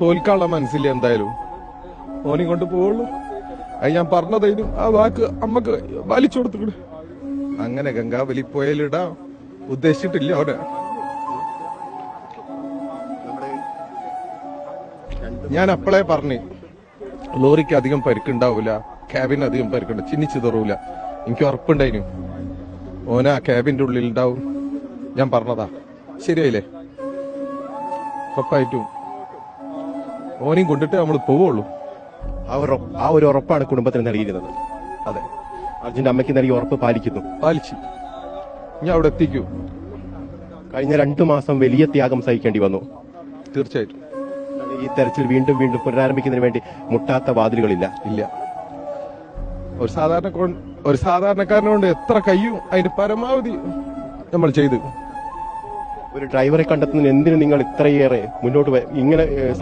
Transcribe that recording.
തോൽക്കാനുള്ള മനസ്സില്ല എന്തായാലും. ഓനെ കൊണ്ട് പോവുള്ളൂ. അത് ഞാൻ പറഞ്ഞതായാലും ആ വാക്ക് അമ്മയ്ക്ക് വലിച്ചു കൊടുത്തു അങ്ങനെ ഗംഗാവലി പോയാലിടാ ഉദ്ദേശിച്ചിട്ടില്ല അവനെ. ഞാൻ അപ്പോഴേ പറഞ്ഞു ലോറിക്ക് അധികം പരിക്കുണ്ടാവൂല ക്യാബിന് അധികം പരിക്കുണ്ട് ചിന്നിച്ചു തറൂല. എനിക്ക് ഉറപ്പുണ്ടായിനു. ഓന ആ ക്യാബിന്റെ ഉള്ളിൽ ഉണ്ടാവും. ഞാൻ പറഞ്ഞതാ. ശരിയായില്ലേ? ഉറപ്പായിട്ടും. ഓനെയും കൊണ്ടിട്ട് നമ്മൾ പോവുള്ളൂ. ആ ഒരു ഉറപ്പാണ് കുടുംബത്തിന് നൽകിയിരുന്നത് അതെ. അർജുന്റെ അമ്മയ്ക്ക് നൽകിയ ഉറപ്പ് പാലിക്കുന്നു. പാലിച്ചു. ഞാൻ അവിടെ എത്തിക്കൂ. കഴിഞ്ഞ രണ്ടു മാസം വലിയ ത്യാഗം സഹിക്കേണ്ടി വന്നു. തീർച്ചയായിട്ടും. ഈ തെരച്ചിൽ വീണ്ടും വീണ്ടും പുനരാരംഭിക്കുന്നതിന് വേണ്ടി മുട്ടാത്ത വാതിലുകളില്ല. ഇല്ല. ഒരു സാധാരണ ഒരു സാധാരണക്കാരനോണ്ട് എത്ര കയ്യും അതിന്റെ പരമാവധി നമ്മൾ ചെയ്തു. ഒരു ഡ്രൈവറെ കണ്ടെത്തുന്നതിന് എന്തിനു നിങ്ങൾ ഇത്രയേറെ മുന്നോട്ട് ഇങ്ങനെ